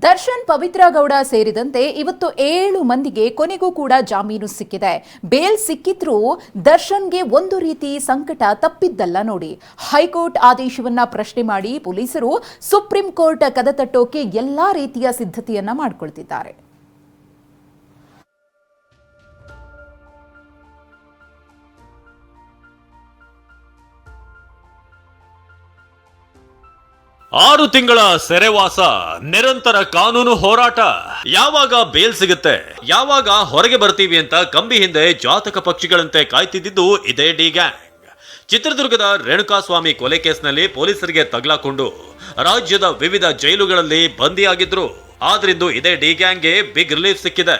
ದರ್ಶನ್ ಪವಿತ್ರ ಗೌಡ ಸೇರಿದಂತೆ ಇವತ್ತು ಏಳು ಮಂದಿಗೆ ಕೊನೆಗೂ ಕೂಡ ಜಾಮೀನು ಸಿಕ್ಕಿದೆ. ಬೇಲ್ ಸಿಕ್ಕಿದ್ರೂ ದರ್ಶನ್ಗೆ ಒಂದು ರೀತಿ ಸಂಕಟ ತಪ್ಪಿದ್ದಲ್ಲ ನೋಡಿ. ಹೈಕೋರ್ಟ್ ಆದೇಶವನ್ನ ಪ್ರಶ್ನೆ ಮಾಡಿ ಪೊಲೀಸರು ಸುಪ್ರೀಂ ಕೋರ್ಟ್ ಕದ ತಟ್ಟೋಕೆ ಎಲ್ಲಾ ರೀತಿಯ ಸಿದ್ಧತೆಯನ್ನ ಮಾಡಿಕೊಳ್ತಿದ್ದಾರೆ. ಆರು ತಿಂಗಳ ಸೆರೆವಾಸ, ನಿರಂತರ ಕಾನೂನು ಹೋರಾಟ. ಯಾವಾಗ ಬೇಲ್ ಸಿಗುತ್ತೆ, ಯಾವಾಗ ಹೊರಗೆ ಬರ್ತೀವಿ ಅಂತ ಕಂಬಿ ಹಿಂದೆ ಜಾತಕ ಪಕ್ಷಿಗಳಂತೆ ಕಾಯ್ತಿದ್ದು ಇದೇ ಡಿ ಗ್ಯಾಂಗ್. ಚಿತ್ರದುರ್ಗದ ರೇಣುಕಾಸ್ವಾಮಿ ಕೊಲೆ ಕೇಸ್ನಲ್ಲಿ ಪೊಲೀಸರಿಗೆ ತಗಲಾಕೊಂಡು ರಾಜ್ಯದ ವಿವಿಧ ಜೈಲುಗಳಲ್ಲಿ ಬಂದಿಯಾಗಿದ್ರು. ಆದ್ರಿಂದ ಇದೇ ಡಿ ಗ್ಯಾಂಗ್ಗೆ ಬಿಗ್ ರಿಲೀಫ್ ಸಿಕ್ಕಿದೆ.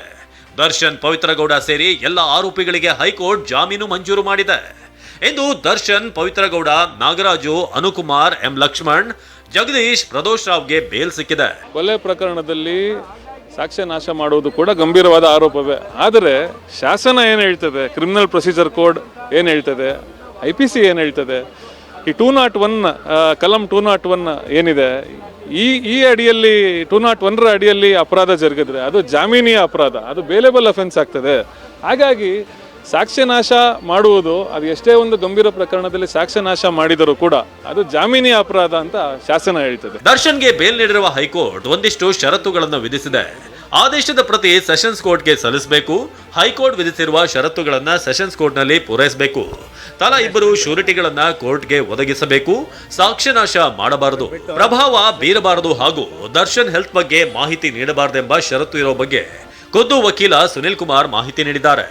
ದರ್ಶನ್, ಪವಿತ್ರಗೌಡ ಸೇರಿ ಎಲ್ಲ ಆರೋಪಿಗಳಿಗೆ ಹೈಕೋರ್ಟ್ ಜಾಮೀನು ಮಂಜೂರು ಮಾಡಿದೆ. ಇಂದು ದರ್ಶನ್ ಪವಿತ್ರಗೌಡ, ನಾಗರಾಜು, ಅನುಕುಮಾರ್ ಎಂ ಲಕ್ಷ್ಮಣ್, ಜಗದೀಶ್ ಪ್ರದೋಷ್ ರಾವ್ಗೆ ಬೇಲ್ ಸಿಕ್ಕಿದೆ. ಕೊಲೆ ಪ್ರಕರಣದಲ್ಲಿ ಸಾಕ್ಷ್ಯ ನಾಶ ಮಾಡುವುದು ಕೂಡ ಗಂಭೀರವಾದ ಆರೋಪವೇ. ಆದರೆ ಶಾಸನ ಏನು ಹೇಳ್ತದೆ? ಕ್ರಿಮಿನಲ್ ಪ್ರೊಸೀಜರ್ ಕೋಡ್ ಏನು ಹೇಳ್ತದೆ? ಐ ಪಿ ಸಿ ಏನು ಹೇಳ್ತದೆ? ಈ ಟೂ ನಾಟ್ ಒನ್ ಕಲಂ ಟೂ ನಾಟ್ ಒನ್ ಏನಿದೆ? ಈ ಈ ಅಡಿಯಲ್ಲಿ ಟೂ ನಾಟ್ ಒನ್ರ ಅಡಿಯಲ್ಲಿ ಅಪರಾಧ ಜರುಗಿದ್ರೆ ಅದು ಜಾಮೀನಿಯ ಅಪರಾಧ, ಅದು ಬೇಲೆಬಲ್ ಅಫೆನ್ಸ್ ಆಗ್ತದೆ. ಹಾಗಾಗಿ ಸಾಕ್ಷ್ಯನಾಶ ಮಾಡುವುದು ಅದು ಎಷ್ಟೇ ಒಂದು ಗಂಭೀರ ಪ್ರಕರಣದಲ್ಲಿ ಸಾಕ್ಷ್ಯನಾಶ ಮಾಡಿದರೂ ಕೂಡ ಅದು ಜಾಮೀನಿ ಅಪರಾಧ ಅಂತ ಶಾಸನ ಹೇಳ್ತದೆ. ದರ್ಶನ್ಗೆ ಬೇಲ್ ನೀಡಿರುವ ಹೈಕೋರ್ಟ್ ಒಂದಿಷ್ಟು ಷರತ್ತುಗಳನ್ನು ವಿಧಿಸಿದೆ. ಆದೇಶದ ಪ್ರತಿ ಸೆಷನ್ಸ್ ಕೋರ್ಟ್ಗೆ ಸಲ್ಲಿಸಬೇಕು. ಹೈಕೋರ್ಟ್ ವಿಧಿಸಿರುವ ಷರತ್ತುಗಳನ್ನ ಸೆಷನ್ಸ್ ಕೋರ್ಟ್ನಲ್ಲಿ ಪೂರೈಸಬೇಕು. ತಲಾ ಇಬ್ಬರು ಶ್ಯೂರಿಟಿಗಳನ್ನ ಕೋರ್ಟ್ಗೆ ಒದಗಿಸಬೇಕು. ಸಾಕ್ಷ್ಯನಾಶ ಮಾಡಬಾರದು, ಪ್ರಭಾವ ಬೀರಬಾರದು ಹಾಗೂ ದರ್ಶನ್ ಹೆಲ್ತ್ ಬಗ್ಗೆ ಮಾಹಿತಿ ನೀಡಬಾರದೆಂಬ ಷರತ್ತು ಇರೋ ಬಗ್ಗೆ ಖುದ್ದು ವಕೀಲ ಸುನಿಲ್ ಕುಮಾರ್ ಮಾಹಿತಿ ನೀಡಿದ್ದಾರೆ.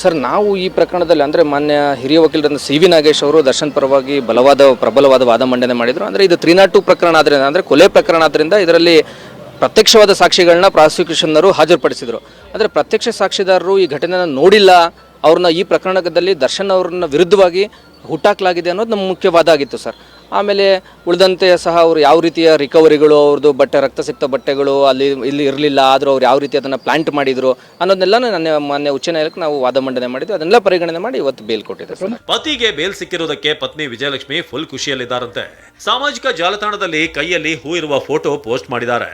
ಸರ್, ನಾವು ಈ ಪ್ರಕರಣದಲ್ಲಿ ಅಂದರೆ ಮಾನ್ಯ ಹಿರಿಯ ವಕೀಲರಾದ ಸಿ ವಿ ನಾಗೇಶ್ ಅವರು ದರ್ಶನ್ ಪರವಾಗಿ ಬಲವಾದ, ಪ್ರಬಲವಾದ ವಾದ ಮಂಡನೆ ಮಾಡಿದರು. ಅಂದರೆ ಇದು ತ್ರೀ ನಾಟ್ ಟು ಪ್ರಕರಣ ಆದ್ದರಿಂದ ಅಂದರೆ ಕೊಲೆ ಪ್ರಕರಣ ಆದ್ದರಿಂದ ಇದರಲ್ಲಿ ಪ್ರತ್ಯಕ್ಷವಾದ ಸಾಕ್ಷಿಗಳನ್ನ ಪ್ರಾಸಿಕ್ಯೂಷನ್ನರು ಹಾಜರುಪಡಿಸಿದರು. ಅಂದರೆ ಪ್ರತ್ಯಕ್ಷ ಸಾಕ್ಷಿದಾರರು ಈ ಘಟನೆಯನ್ನು ನೋಡಿಲ್ಲ. ಅವ್ರನ್ನ ಈ ಪ್ರಕರಣದಲ್ಲಿ ದರ್ಶನ್ ಅವ್ರನ್ನ ವಿರುದ್ಧವಾಗಿ ಹುಟ್ಟಾಕಲಾಗಿದೆ ಅನ್ನೋದು ನಮ್ಮ ಮುಖ್ಯವಾದ ಆಗಿತ್ತು ಸರ್. ಆಮೇಲೆ ಉಳಿದಂತೆ ಸಹ ಅವರು ಯಾವ ರೀತಿಯ ರಿಕವರಿಗಳು ಅವ್ರದ್ದು ಬಟ್ಟೆ, ರಕ್ತಸಿಕ್ತ ಬಟ್ಟೆಗಳು ಅಲ್ಲಿ, ಇಲ್ಲಿ ಇರಲಿಲ್ಲ, ಆದರೂ ಅವ್ರು ಯಾವ ರೀತಿ ಅದನ್ನು ಪ್ಲಾಂಟ್ ಮಾಡಿದರು ಅನ್ನೋದನ್ನೆಲ್ಲ ನನ್ನ ಮಾನ್ಯ ಉಚ್ಚ ನ್ಯಾಯಾಲಯಕ್ಕೆ ನಾವು ವಾದ ಮಂಡನೆ ಮಾಡಿದ್ವಿ. ಅದನ್ನೆಲ್ಲ ಪರಿಗಣನೆ ಮಾಡಿ ಇವತ್ತು ಬೇಲ್ ಕೊಟ್ಟಿದೆ ಪತಿಗೆ ಬೇಲ್ ಸಿಕ್ಕಿರೋದಕ್ಕೆ ಪತ್ನಿ ವಿಜಯಲಕ್ಷ್ಮಿ ಫುಲ್ ಖುಷಿಯಲ್ಲಿದ್ದಾರಂತೆ. ಸಾಮಾಜಿಕ ಜಾಲತಾಣದಲ್ಲಿ ಕೈಯಲ್ಲಿ ಹೂ ಇರುವ ಫೋಟೋ ಪೋಸ್ಟ್ ಮಾಡಿದ್ದಾರೆ.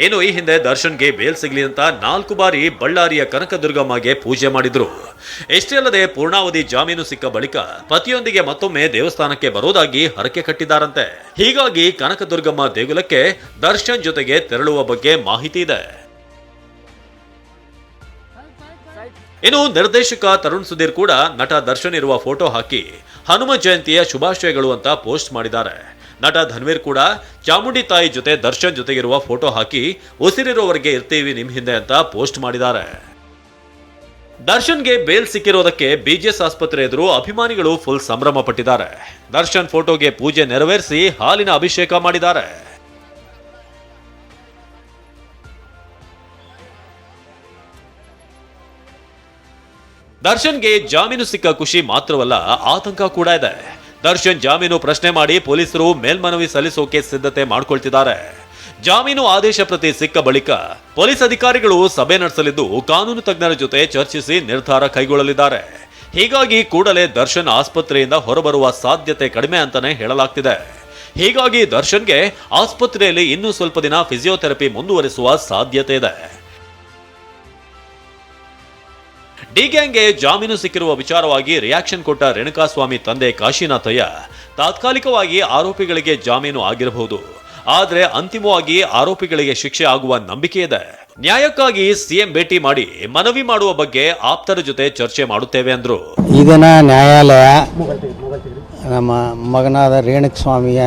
ಏನು ಈ ಹಿಂದೆ ದರ್ಶನ್ಗೆ ಬೇಲ್ ಸಿಗ್ಲಿ ಅಂತ ನಾಲ್ಕು ಬಾರಿ ಬಳ್ಳಾರಿಯ ಕನಕದುರ್ಗಮ್ಮಗೆ ಪೂಜೆ ಮಾಡಿದ್ರು. ಎಷ್ಟೇ ಅಲ್ಲದೆ ಪೂರ್ಣಾವಧಿ ಜಾಮೀನು ಸಿಕ್ಕ ಬಳಿಕ ಪತಿಯೊಂದಿಗೆ ಮತ್ತೊಮ್ಮೆ ದೇವಸ್ಥಾನಕ್ಕೆ ಬರೋದಾಗಿ ಹರಕೆ ಕಟ್ಟಿದ್ದಾರಂತೆ. ಹೀಗಾಗಿ ಕನಕದುರ್ಗಮ್ಮ ದೇಗುಲಕ್ಕೆ ದರ್ಶನ್ ಜೊತೆಗೆ ತೆರಳುವ ಬಗ್ಗೆ ಮಾಹಿತಿ ಇದೆ. ಇನ್ನು ನಿರ್ದೇಶಕ ತರುಣ್ ಸುಧೀರ್ ಕೂಡ ನಟ ದರ್ಶನ್ ಇರುವ ಫೋಟೋ ಹಾಕಿ ಹನುಮ ಜಯಂತಿಯ ಶುಭಾಶಯಗಳು ಅಂತ ಪೋಸ್ಟ್ ಮಾಡಿದ್ದಾರೆ. ನಟ ಧನ್ವೀರ್ ಕೂಡ ಚಾಮುಂಡಿ ತಾಯಿ ಜೊತೆ ದರ್ಶನ್ ಜೊತೆಗಿರುವ ಫೋಟೋ ಹಾಕಿ ಉಸಿರಿರೋವರೆಗೆ ಇರ್ತೀವಿ ನಿಮ್ ಹಿಂದೆ ಅಂತ ಪೋಸ್ಟ್ ಮಾಡಿದ್ದಾರೆ. ದರ್ಶನ್ಗೆ ಬೇಲ್ ಸಿಕ್ಕಿರೋದಕ್ಕೆ ಬಿಜಿಎಸ್ ಆಸ್ಪತ್ರೆ ಎದುರು ಅಭಿಮಾನಿಗಳು ಫುಲ್ ಸಂಭ್ರಮ ಪಟ್ಟಿದ್ದಾರೆ. ದರ್ಶನ್ ಫೋಟೋಗೆ ಪೂಜೆ ನೆರವೇರಿಸಿ ಹಾಲಿನ ಅಭಿಷೇಕ ಮಾಡಿದ್ದಾರೆ. ದರ್ಶನ್ಗೆ ಜಾಮೀನು ಸಿಕ್ಕ ಖುಷಿ ಮಾತ್ರವಲ್ಲ, ಆತಂಕ ಕೂಡ ಇದೆ. ದರ್ಶನ್ ಜಾಮೀನು ಪ್ರಶ್ನೆ ಮಾಡಿ ಪೊಲೀಸರು ಮೇಲ್ಮನವಿ ಸಲ್ಲಿಸೋಕೆ ಸಿದ್ಧತೆ ಮಾಡ್ಕೊಳ್ತಿದ್ದಾರೆ. ಜಾಮೀನು ಆದೇಶ ಪ್ರತಿ ಸಿಕ್ಕ ಬಳಿಕ ಪೊಲೀಸ್ ಅಧಿಕಾರಿಗಳು ಸಭೆ ನಡೆಸಲಿದ್ದು ಕಾನೂನು ತಜ್ಞರ ಜೊತೆ ಚರ್ಚಿಸಿ ನಿರ್ಧಾರ ಕೈಗೊಳ್ಳಲಿದ್ದಾರೆ. ಹೀಗಾಗಿ ಕೂಡಲೇ ದರ್ಶನ್ ಆಸ್ಪತ್ರೆಯಿಂದ ಹೊರಬರುವ ಸಾಧ್ಯತೆ ಕಡಿಮೆ ಅಂತಾನೆ ಹೇಳಲಾಗ್ತಿದೆ. ಹೀಗಾಗಿ ದರ್ಶನ್ಗೆ ಆಸ್ಪತ್ರೆಯಲ್ಲಿ ಇನ್ನೂ ಸ್ವಲ್ಪ ದಿನ ಫಿಸಿಯೋಥೆರಪಿ ಮುಂದುವರಿಸುವ ಸಾಧ್ಯತೆ ಇದೆ. ಡಿಗ್ಯಾಂಗ್ಗೆ ಜಾಮೀನು ಸಿಕ್ಕಿರುವ ವಿಚಾರವಾಗಿ ರಿಯಾಕ್ಷನ್ ಕೊಟ್ಟ ರೇಣುಕಾಸ್ವಾಮಿ ತಂದೆ ಕಾಶಿನಾಥಯ್ಯ ತಾತ್ಕಾಲಿಕವಾಗಿ ಆರೋಪಿಗಳಿಗೆ ಜಾಮೀನು ಆಗಿರಬಹುದು. ಆದರೆ ಅಂತಿಮವಾಗಿ ಆರೋಪಿಗಳಿಗೆ ಶಿಕ್ಷೆ ಆಗುವ ನಂಬಿಕೆ ಇದೆ. ನ್ಯಾಯಕ್ಕಾಗಿ ಸಿಎಂ ಭೇಟಿ ಮಾಡಿ ಮನವಿ ಮಾಡುವ ಬಗ್ಗೆ ಆಪ್ತರ ಜೊತೆ ಚರ್ಚೆ ಮಾಡುತ್ತೇವೆ ಅಂದ್ರು. ಈ ದಿನ ನ್ಯಾಯಾಲಯ ನಮ್ಮ ಮಗನಾದ ರೇಣುಕಸ್ವಾಮಿಯ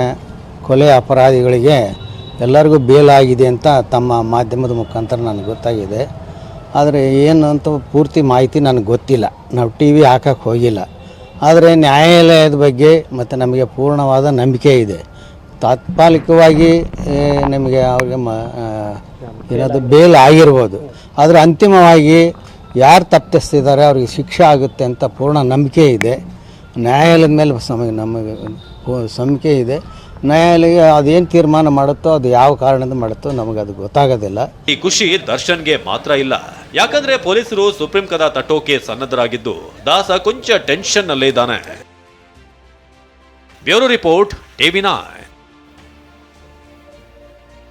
ಕೊಲೆ ಅಪರಾಧಿಗಳಿಗೆ ಎಲ್ಲರಿಗೂ ಬೇಲಾಗಿದೆ ಅಂತ ತಮ್ಮ ಮಾಧ್ಯಮದ ಮುಖಾಂತರ ನನಗೆ ಗೊತ್ತಾಗಿದೆ. ಆದರೆ ಏನು ಅಂತ ಪೂರ್ತಿ ಮಾಹಿತಿ ನನಗೆ ಗೊತ್ತಿಲ್ಲ. ನಾವು ಟಿ ವಿ ಹಾಕಕ್ಕೆ ಹೋಗಿಲ್ಲ. ಆದರೆ ನ್ಯಾಯಾಲಯದ ಬಗ್ಗೆ ಮತ್ತು ನಮಗೆ ಪೂರ್ಣವಾದ ನಂಬಿಕೆ ಇದೆ. ತಾತ್ಕಾಲಿಕವಾಗಿ ನಿಮಗೆ ನಮಗೆ ಅವ್ರಿಗೆ ಮ ಏನಾದರೂ ಏನದು ಬೇಲ್ ಆಗಿರ್ಬೋದು. ಆದರೆ ಅಂತಿಮವಾಗಿ ಯಾರು ತಪ್ಪಿಸ್ತಿದ್ದಾರೆ, ಅವ್ರಿಗೆ ಶಿಕ್ಷೆ ಆಗುತ್ತೆ ಅಂತ ಪೂರ್ಣ ನಂಬಿಕೆ ಇದೆ. ನ್ಯಾಯಾಲಯದ ಮೇಲೆ ನಮಗೆ ಪೂ- ನಂಬಿಕೆ ಇದೆ. ನ್ಯಾಯಾಲಯ ಅದೇನು ತೀರ್ಮಾನ ಮಾಡುತ್ತೋ, ಅದು ಯಾವ ಕಾರಣದಿಂದ ಮಾಡುತ್ತೋ ನಮಗೆ ಅದು ಗೊತ್ತಾಗೋದಿಲ್ಲ. ಈ ಖುಷಿ ದರ್ಶನ್ಗೆ ಮಾತ್ರ ಇಲ್ಲ. ಯಾಕಂದ್ರೆ ಪೊಲೀಸರು ಸುಪ್ರೀಂ ಕದ ತಟ್ಟೋಕೆ ಸನ್ನದ್ಧರಾಗಿದ್ದು, ದಾಸ ಕೊಂಚ ಟೆನ್ಷನ್ ನಲ್ಲೇ ಇದ್ದಾನೆ. Bureau report, TV nine